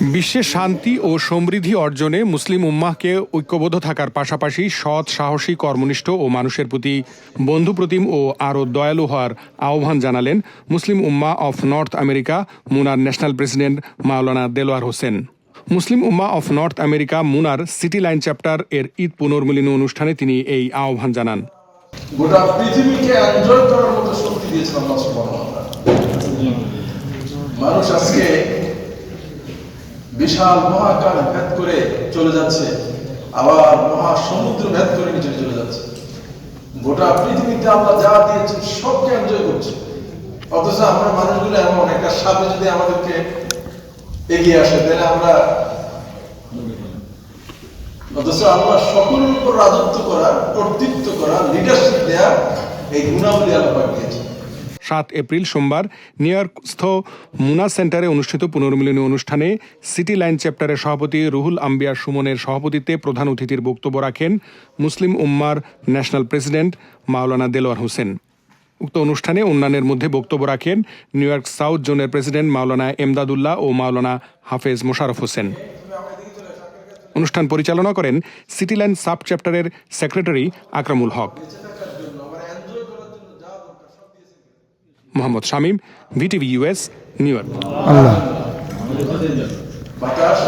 বিশ্বে শান্তি ও সমৃদ্ধি অর্জনে মুসলিম উম্মাহকে ঐক্যবদ্ধ থাকার পাশাপাশি সৎ, সাহসী, কর্মনিষ্ঠ ও মানুষের প্রতি বন্ধুপ্রতিম ও আরও দয়ালু হওয়ার আহ্বান জানালেন Muslim Ummah of North America, Munnar national president Maulana Delwar Hossain Muslim Ummah of North America, Munnar city line chapter এর ঈদ পুনর্মিলনী অনুষ্ঠানে তিনি এই আহ্বান জানান গোটা পৃথিবীকে এনজয় করার মতো শক্তি দিয়েছেন আল্লাহ সুবহানাহু ওয়া তাআলা। মানুষ আজকে বিশাল মহাকাশ ভেদ করে চলে যাচ্ছে। আবার মহা সমুদ্র ভেদ করে নিচে চলে যাচ্ছে। গোটা পৃথিবীতে আমরা যা দিয়েছেন সবকে এনজয় করছি। অথচ আমরা মানুষগুলো এমন, একটা সাপে যদি আমাদেরকে এগিয়ে আসে, তাহলে আমরা অথচ আল্লাহ সকলের উপর রাজত্ব করা, কর্তৃত্ব করা লিডারশিপ দেয়া, এই গুণাবলী আল্লাহ দিয়েছে সাত এপ্রিল সোমবার নিউ ইয়র্কস্থ মুনা সেন্টারে অনুষ্ঠিত পুনর্মিলনী অনুষ্ঠানে সিটি লাইন চ্যাপ্টারের সভাপতি রুহুল আম্বিয়া সুমনের সভাপতিত্বে প্রধান অতিথির বক্তব্য রাখেন মুসলিম উম্মার ন্যাশনাল প্রেসিডেন্ট মাওলানা দেলোয়ার হোসেন। উক্ত অনুষ্ঠানে অন্যান্যের মধ্যে বক্তব্য রাখেন নিউ ইয়র্ক সাউথ জোনের প্রেসিডেন্ট মাওলানা এমদাদুল্লাহ ও মাওলানা হাফেজ মোশারফ হোসেন। অনুষ্ঠান পরিচালনা করেন সিটি লাইন সাব চ্যাপ্টারের secretary Akramul Haque. Mohammad Shamim VTV US New York বাতাস